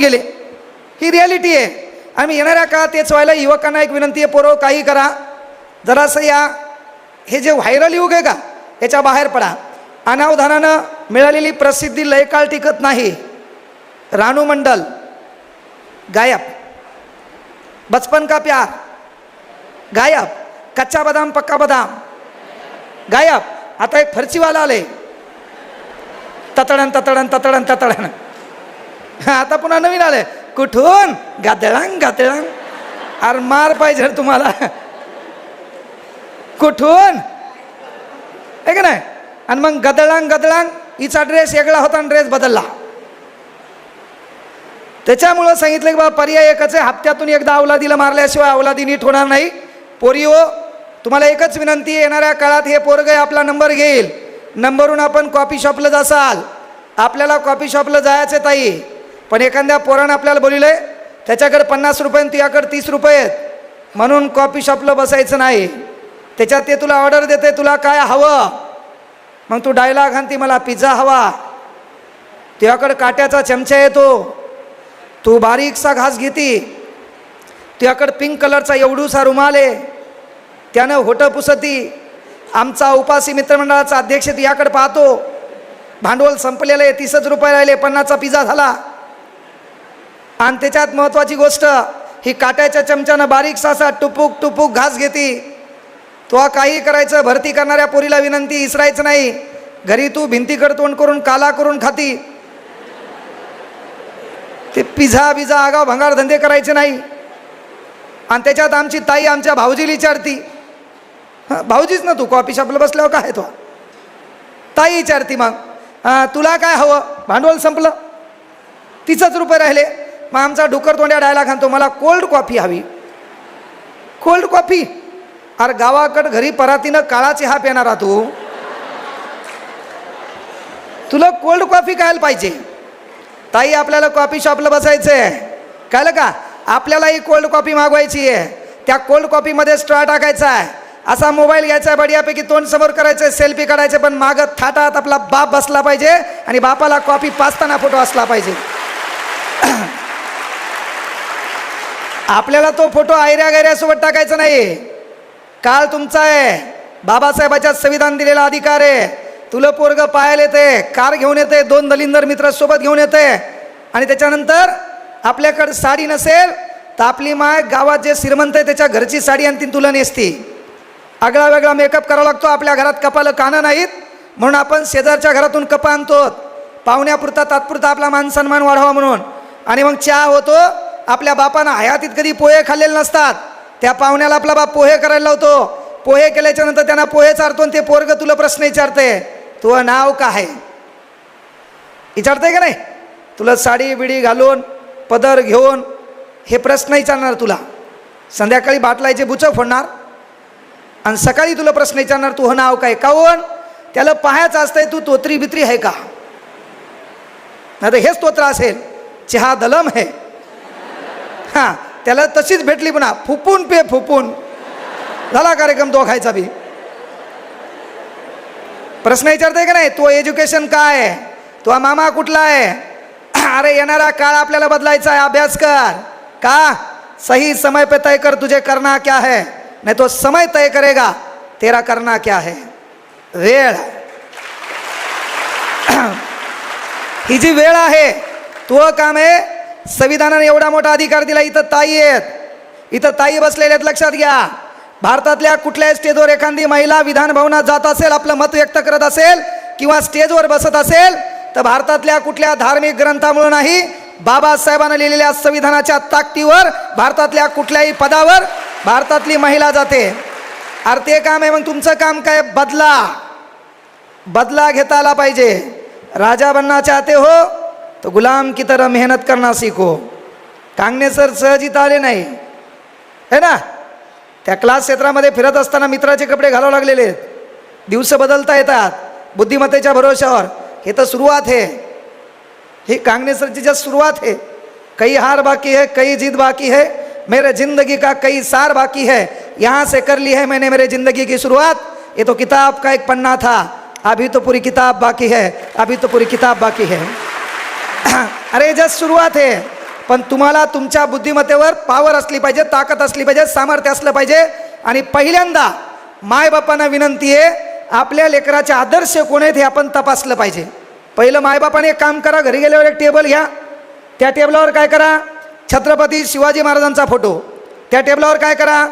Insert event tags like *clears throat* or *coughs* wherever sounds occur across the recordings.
गेले. ही रियालिटी आहे. आम्ही येणाऱ्या काळात तेच व्हायला युवकांना एक विनंती आहे पोरं काही करा. जरासं या हे जे व्हायरल युग आहे का याच्या बाहेर पडा. अनावधानानं मिळालेली प्रसिद्धी लय काळ टिकत नाही. रानू मंडल गायब. बचपन का प्यार? गायब. कच्चा बदाम पक्का बदाम. गायब. आता एक फरचीवाला आले ततडण ततडण ततडण ततडण आता पुन्हा नवीन आलंय. कुठून? गातळांग गातळांग अरे मार पाहिजे तुम्हाला. कुठून? आहे का नाही? आणि मग गदळांग गदळांग हिचा ड्रेस वेगळा होता आणि ड्रेस बदलला. त्याच्यामुळं सांगितलं की बाबा पर्याय एकच आहे. हप्त्यातून एकदा अवलादीला मारल्याशिवाय अवलादी नीट होणार नाही. पोरिओ हो, तुम्हाला एकच विनंती येणाऱ्या काळात हे पोरग आपला नंबर घेईल. नंबरवरून आपण कॉफी शॉपला जासाल. आपल्याला कॉफी शॉपला जायचं ताई. पण एखाद्या पोरानं आपल्याला बोलिले त्याच्याकडे पन्नास रुपये आणि तुझ्याकडे तीस रुपये आहेत. म्हणून कॉफी शॉपला बसायचं नाही. त्याच्यात ते तुला ऑर्डर देते तुला काय हवं? मग तू डायलॉग आणती मला पिझ्झा हवा. तुझ्याकडे काट्याचा चमचा येतो तू. बारीकसा घास घेती. तुझ्याकडं पिंक कलरचा एवढूसा रुमाल आहे. त्यानं होटं पुसती. आमचा उपासी मित्रमंडळाचा अध्यक्ष तुझ्याकडे पाहतो. भांडवल संपलेलं आहे तीसच रुपये राहिले पन्नासचा पिझ्झा झाला. आणि त्याच्यात महत्त्वाची गोष्ट ही काट्याच्या चमच्यानं बारीकसा असा टुपूक टुपूक घास घेती. तो काही करायचं भरती करणाऱ्या पोरीला विनंती इसरायचं नाही. घरी तू भिंतीकडे तोंड करून काला करून खाती. ते पिझ्झा बिझा आगाव भंगार धंदे करायचे नाही. आणि त्याच्यात आमची ताई आमच्या भाऊजीला विचारती. भाऊजीच ना तू कॉफी शॉपला बसल्यावर काय तो? ताई विचारती मग तुला काय हवं? भांडवल संपलं? तिचंच रुपये राहिले. मग आमचा डुकर तोंड्या डायला खातो मला कोल्ड कॉफी हवी. Cold coffee? अरे गावाकडं घरी परातीनं काळाची चहा पिणारा तू. तुला कोल्ड कॉफी खायला पाहिजे? ताई आपल्याला कॉफी शॉपला बसायचं आहे कळलं का? आपल्यालाही कोल्ड कॉफी मागवायची आहे. त्या कोल्ड कॉफीमध्ये स्ट्रॉ टाकायचा आहे. असा मोबाईल घ्यायचा आहे बढियापैकी तोंड समोर करायचं सेल्फी काढायचे पण मागत थाटात आपला बाप बसला पाहिजे आणि बापाला कॉफी पाचताना फोटो असला पाहिजे. आपल्याला तो फोटो आयऱ्या गैऱ्यासोबत टाकायचा नाही काळ तुमचा आहे. बाबासाहेबाच्या संविधान दिलेला अधिकार आहे. तुला पोरग पाहायला येते कार घेऊन येते दोन दलिंदर मित्र सोबत घेऊन येते आणि त्याच्यानंतर आपल्याकडे साडी नसेल तर आपली माय गावात जे श्रीमंत आहे त्याच्या घरची साडी आणती तुला नेसती. आगळा वेगळा मेकअप करावा लागतो आपल्या घरात कपालं कानं नाहीत. म्हणून आपण शेजारच्या घरातून कपा आणतो पाहुण्यापुरता तात्पुरता आपला मान सन्मान वाढावा म्हणून. आणि मग चहा होतो आपल्या बापानं हयातीत कधी पोहे खाल्लेले नसतात. त्या पाहुण्याला आपला बाप पोहे करायला लावतो. पोहे केल्याच्यानंतर त्यांना पोहे चारतो आणि ते पोरग तुला प्रश्न विचारते तुझं नाव काय आहे? विचारते का नाही? तुला साडी बिडी घालून पदर घेऊन हे प्रश्न विचारणार तुला. संध्याकाळी बाटलायचे बुचं फोडणार. आणि सकाळी तुला प्रश्न विचारणार तुझं नाव काय काऊन? त्याला पाहायचं असतंय तू तोत्री बित्री आहे का? नाही तर हेच तोत्र असेल चहा दलम है हां त्याला तशीच भेटली पुन्हा. फुपून पे फुपून. झाला कार्यक्रम तो खायचा बी. प्रश्न विचारते का नाही? तो एज्युकेशन काय आहे? तो मामा कुठला आहे? अरे येणारा काळ आपल्याला बदलायचा आहे. अभ्यास कर. का? सही समय पे तय कर तुझे करना क्या है? नाही तो समय तय करेगा तेरा करना क्या है? वेळ *clears throat* ही जी वेळ आहे तो काम आहे संविधानाने एवढा मोठा अधिकार दिला इथं ताई आहेत. इथं ताई बसलेल्या आहेत लक्षात घ्या. भारतातल्या कुठल्याही स्टेजवर एखादी महिला विधानभवनात जात असेल आपलं मत व्यक्त करत असेल किंवा स्टेजवर बसत असेल तर भारतातल्या कुठल्या धार्मिक ग्रंथामुळे नाही बाबासाहेबांना लिहिलेल्या संविधानाच्या ताकदीवर भारतातल्या कुठल्याही पदावर भारतातली महिला जाते. अरे ते काम आहे मग तुमचं काम काय? बदला. बदला घेता आला पाहिजे. राजा बनना चाहते हो तो गुलाम की तरह मेहनत करना सीखो। कांगणे सर सहज आले नाही। है ना? त्या क्लास क्षेत्रामध्ये फिरत असताना मित्राचे कपडे घालावे लागलेले आहेत। दिवस बदलता येतात। बुद्धिमत्तेच्या भरोशावर हे तर सुरुवात आहे। ही कांगणे सरची ज्या सुरुवात है कई हार बाकी है कई जीत बाकी है। मेरे जिंदगी का कई सार बाकी है। यहाँ से कर ली है मैंने मेरे जिंदगी की शुरुआत। ये तो किताब का एक पन्ना था। अभी तो पूरी किताब बाकी है। अभी तो पूरी किताब बाकी है। *clears throat* अरे जस्ट सुरुवात आहे. पण तुम्हाला तुमच्या बुद्धिमत्तेवर पावर असली पाहिजे ताकद असली पाहिजे सामर्थ्य असलं पाहिजे. आणि पहिल्यांदा मायबापांना विनंती आहे आपल्या लेकराचे आदर्श कोण आहेत हे आपण तपासलं पाहिजे. पहिलं मायबापाने एक काम करा घरी गेल्यावर एक टेबल घ्या. त्या टेबलावर काय करा छत्रपती शिवाजी महाराजांचा फोटो त्या टेबलावर काय करा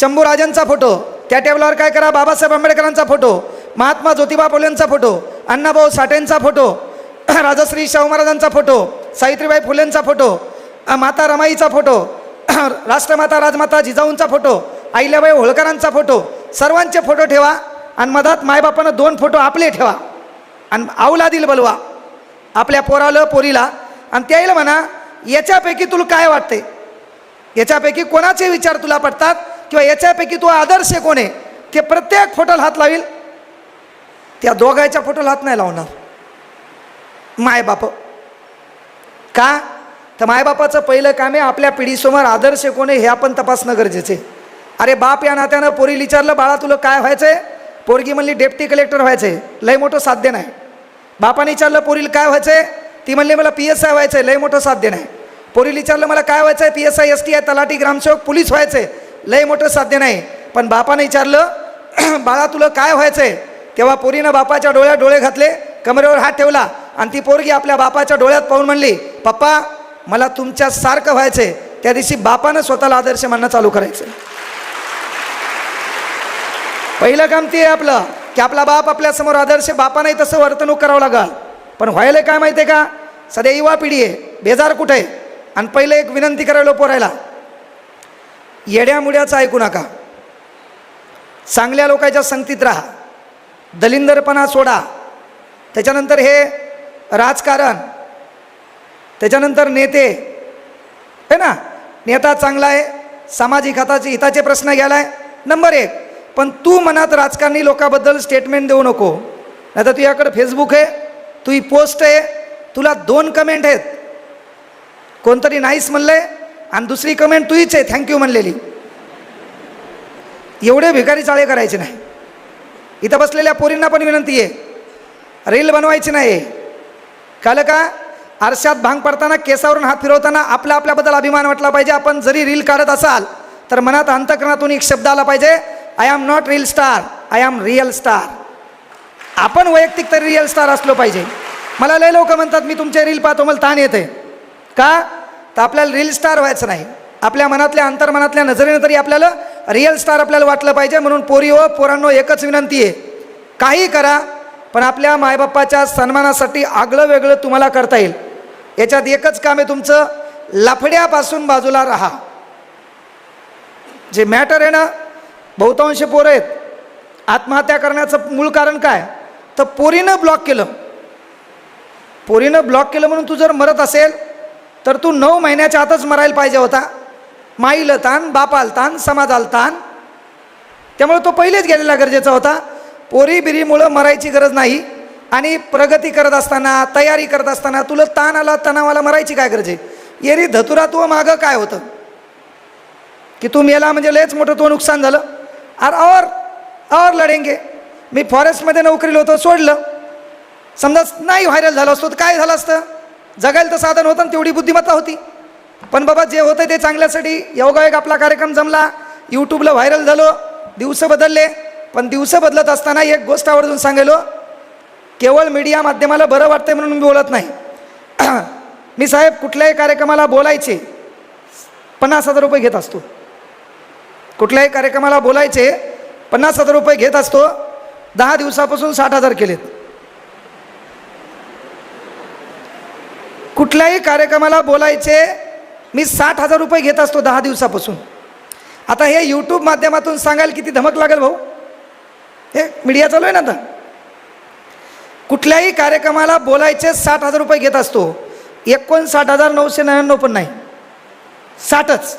शंभूराजांचा फोटो त्या टेबलावर काय करा बाबासाहेब आंबेडकरांचा फोटो महात्मा ज्योतिबा फुलेंचा फोटो अण्णाभाऊ साठेंचा फोटो *coughs* राजश्री शाहू महाराजांचा फोटो सावित्रीबाई फुलेंचा फोटो माता रमाईचा फोटो *coughs* राष्ट्रमाता राजमाता जिजाऊंचा फोटो अहिल्याबाई होळकरांचा फोटो सर्वांचे फोटो ठेवा आणि मधात मायबापानं दोन फोटो आपले ठेवा. आणि अवलादील बलवा आपल्या पोराला पोरीला आणि त्याला म्हणा याच्यापैकी तुला काय वाटते याच्यापैकी कोणाचे विचार तुला पडतात किंवा याच्यापैकी तू आदर्श कोण आहे? ते प्रत्येक फोटोला हात लावील. त्या दोघांच्या फोटोला हात नाही लावणार. मायबाप. का? तर मायबापाचं पहिलं काम आहे आपल्या पिढीसमोर आदर्श कोण आहे हे आपण तपासणं गरजेचे अरे बाप या नात्यानं पोरी विचारलं बाळा तुला काय व्हायचंय? पोरगी म्हणली डेप्टी कलेक्टर व्हायचंय. लय मोठं साध्य नाही. बापाने विचारलं पोरीला काय व्हायचंय? ती म्हणली मला पी एस आय व्हायचंय. लय मोठं साध्य नाही. पोरीला विचारलं मला काय व्हायचंय? P S I S T I तलाठी ग्रामसेवक पोलीस व्हायचंय. लय मोठं साध्य नाही. पण बापाने विचारलं बाळा तुला काय व्हायचंय? तेव्हा पोरीनं बापाच्या डोळ्यात डोळे घातले कमरेवर हात ठेवला आणि ती पोरगी आपल्या बापाच्या डोळ्यात पाहून म्हणली पप्पा मला तुमच्या सारखं व्हायचंय. त्या दिवशी बापानं स्वतःला आदर्श मानणं चालू करायचं. पहिलं काम ते आहे आपलं की आपला बाप आपल्यासमोर आदर्श बापानाही तसं वर्तणूक करावं लागल. पण व्हायला काय माहिती आहे का? सध्या युवा पिढी आहे बेजार कुठे आहे? आणि पहिलं एक विनंती करायला पोरायला येड्यामुड्याचं ऐकू नका. चांगल्या लोकांच्या संगतीत राहा. दलिंदरपणा सोडा. त्याच्यानंतर हे राजकारण. त्याच्यानंतर नेते. आहे ना? नेता चांगला आहे सामाजिक हाताचे हिताचे प्रश्न घ्यायला आहे नंबर एक. पण तू मनात राजकारणी लोकांबद्दल स्टेटमेंट देऊ नको. नाही तर तुझ्याकडे फेसबुक आहे तुझी पोस्ट आहे तुला दोन कमेंट आहेत. कोणतरी नाहीस म्हणलंय आणि दुसरी कमेंट तुझीच आहे थँक्यू म्हणलेली. एवढे भिकारी चाळे करायचे नाही. इथं बसलेल्या पोरींना पण विनंती आहे. रील बनवायची नाही कळलं का? आरशात भांग पडताना केसावरून हात फिरवताना आपल्या आपल्याबद्दल अभिमान वाटला पाहिजे. आपण जरी रील काढत असाल तर मनात अंतकरणातून एक शब्द आला पाहिजे. I am not reel star I am real star आपण वैयक्तिक तरी रिअल स्टार असलो पाहिजे. मला लय लोक म्हणतात मी तुमचे रील पाहतो मला ताण येते का? तर आपल्याला रील स्टार व्हायचं नाही. आपल्या मनातल्या अंतर्मनातल्या नजरेनं तरी आपल्याला रिअल स्टार आपल्याला वाटलं पाहिजे. म्हणून पोरी हो पोरांनो एकच विनंती आहे. काही करा. पण आपल्या मायबाप्पाच्या सन्मानासाठी आगळं वेगळं तुम्हाला करता येईल. याच्यात एकच काम आहे तुमचं लफड्यापासून बाजूला राहा. जे मॅटर आहे ना बहुतांश पोरं आहेत. आत्महत्या करण्याचं मूळ कारण काय? तर पोरीनं ब्लॉक केलं. पोरीनं ब्लॉक केलं म्हणून तू जर मरत असेल तर तू नऊ महिन्याच्या आतच मरायला पाहिजे होता. माईल ताण बापाल ताण समाजाल ताण. त्यामुळे तो पहिलेच गेलेला गरजेचा होता. पोरीबिरीमुळं मरायची गरज नाही. आणि प्रगती करत असताना तयारी करत असताना तुला ताण आला तणावाला मरायची काय गरज आहे? येरी धतुरा तू मागं काय होतं? की तू मेला म्हणजे लयच मोठं तो नुकसान झालं. अर और और लढेंगे. मी फॉरेस्टमध्ये नोकरीला होतो सोडलं. समजा नाही व्हायरल झालं असतो तर काय झालं असतं? जगायला तर साधन होतं तेवढी बुद्धिमत्ता होती. पण बाबा जे होतं ते चांगल्यासाठी योगायोग आपला कार्यक्रम जमला. यूट्यूबला व्हायरल झालो दिवस बदलले. पण दिवस बदलत असताना एक गोष्ट आवर्जून सांगेलो केवळ मीडिया माध्यमाला बरं वाटतंय म्हणून मी बोलत नाही. *clears throat* मी साहेब कुठल्याही कार्यक्रमाला बोलायचे पन्नास हजार रुपये घेत असतो. कुठल्याही कार्यक्रमाला बोलायचे पन्नास हजार रुपये घेत असतो दहा दिवसापासून साठ हजार केलेत. कुठल्याही कार्यक्रमाला बोलायचे मी साठ हजार रुपये घेत असतो दहा दिवसापासून. आता हे यूट्यूब माध्यमातून सांगायला किती धमक लागेल भाऊ? हे मीडिया चालू आहे ना आता. कुठल्याही कार्यक्रमाला बोलायचे साठ हजार रुपये घेत असतो. एकोणसाठ हजार नऊशे नव्याण्णव पण नाही. साठच.